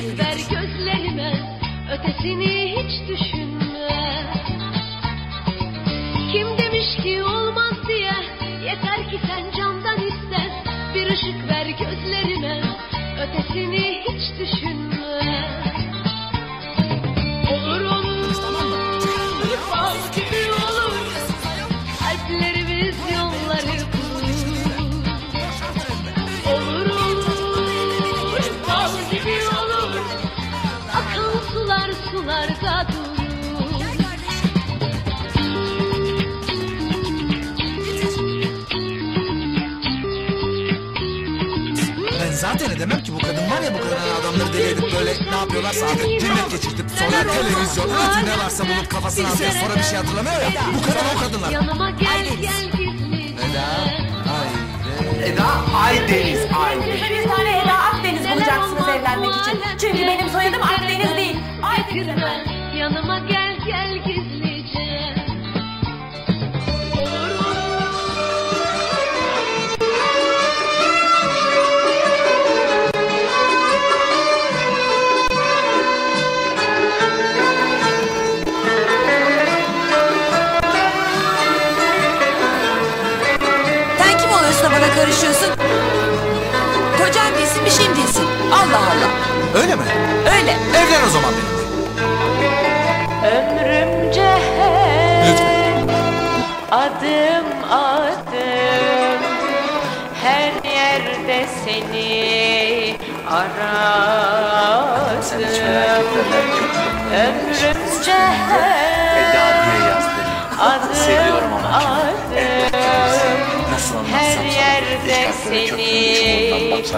ver gözlerime Ötesini zaten edemem ki bu kadın var ya bu hani adamları deli edip böyle ne yapıyorlarsa artık cinnet geçirtip sonra televizyon ötü ne varsa bulup kafasına atıyor sonra bir şey hatırlamıyor ya. Bu kadın o kadınlar. Yanıma gel gel Eda. Haydi. Eda Aydeniz Aydeniz. Bir tane Eda Akdeniz bulacaksınız evlenmek için. Çünkü benim soyadım Akdeniz değil. Aydeniz efendim. Yanıma gel gel gizlice karışıyorsun? Kocan değilsin bir şeyim değilsin. Allah Allah. Öyle mi? Öyle. Evlen o zaman benimle. Ömrümce Lütfen. adım adım her yerde seni aradım. Ömrümce beni. adım gitme oyundan vazgeç.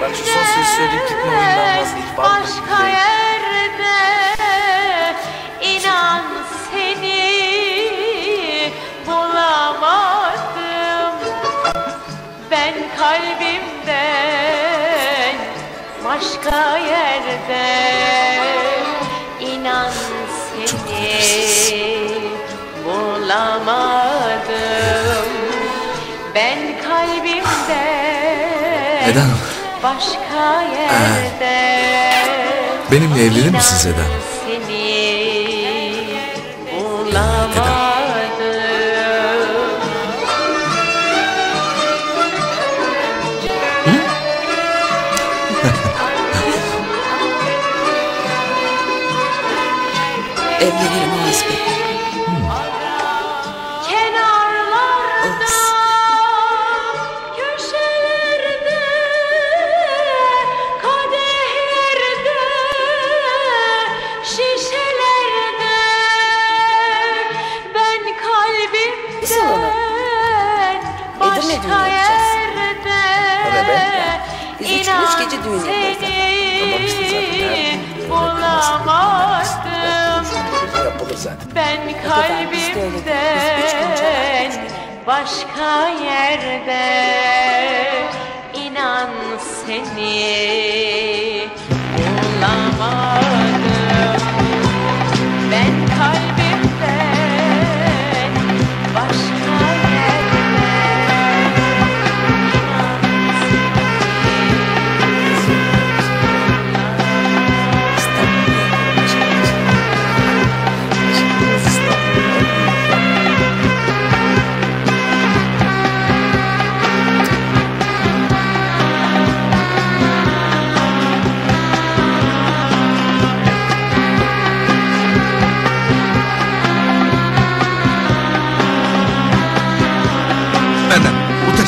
Bak, başka yerde inan seni bulamadım. Ben kalbimden başka yerde inan seni kalbimden Eda Hanım. başka yerde Benimle evlenir inan misiniz Eda Hanım? Seni bulamadım. Evlenelim Oğuz Bey. Düğünü başka yapacağız. yerde Hadi be. Biz üç gün, üç gece düğün yapacağız. Tamam işte zaten her gün bulamadım. Yapılır zaten. Ben kalbimden çalardık. başka yerde inan seni bulamadım.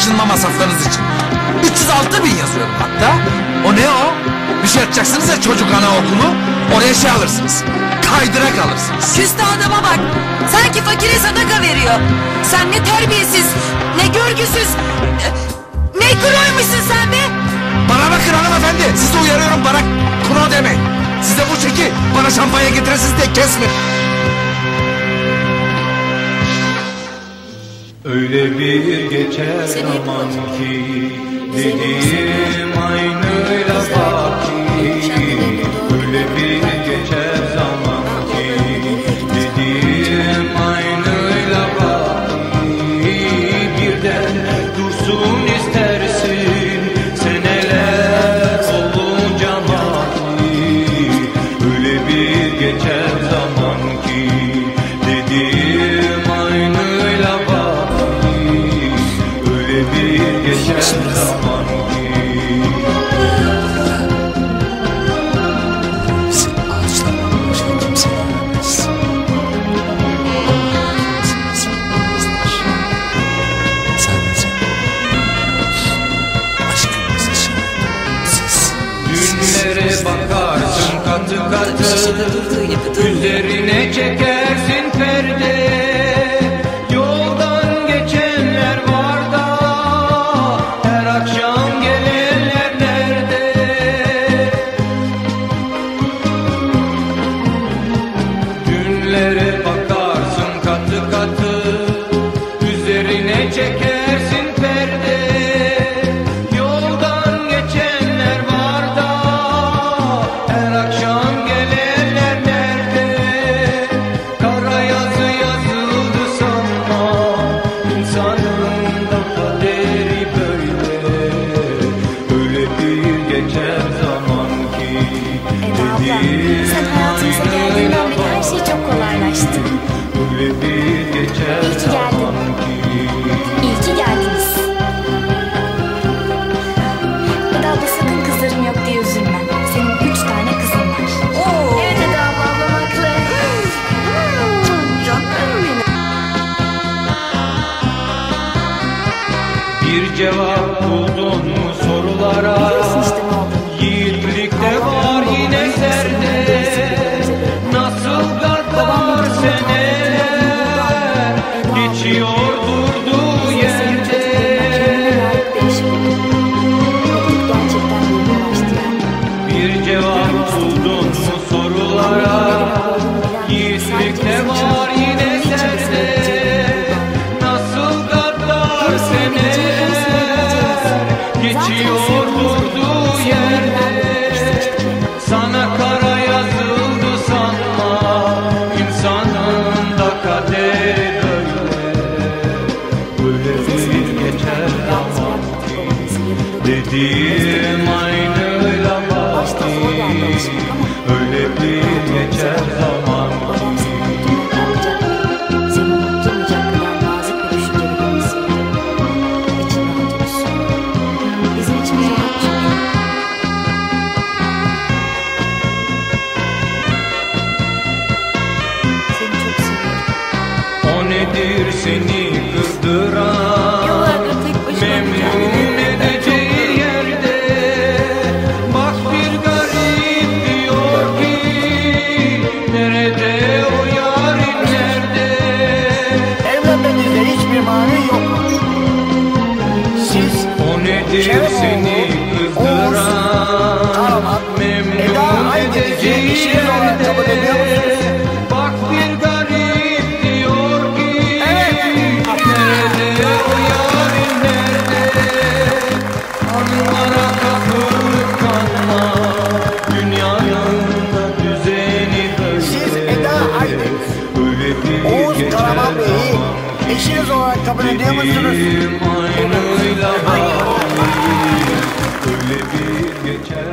Taşınma masraflarınız için. 306 bin yazıyorum hatta. O ne o? Bir şey yapacaksınız ya çocuk anaokulu. Oraya şey alırsınız. Kaydırak alırsınız. Küstü adama bak. Sanki fakire sadaka veriyor. Sen ne terbiyesiz, ne görgüsüz, ne kuroymuşsun sen be. Bana bakın hanımefendi. Sizi uyarıyorum bana kuro demeyin. Size bu çeki bana şampanya getiresiniz diye kesme. Öyle bir geçer zaman ki Dediğim aynıyla baki Yüzlere bakarsın katı katı Üzerine çeker. cevap buldun mu sorulara? Yiğitlik var yine serde. Nasıl gardlar sene? Geçiyor geçiyor durduğu yerde Sana kara yazıldı sanma İnsanın da kaderi böyle Böyle geçer zaman ki Dediğim aynı seni eşiniz olarak kabul ediyor musunuz? Öyle bir geçer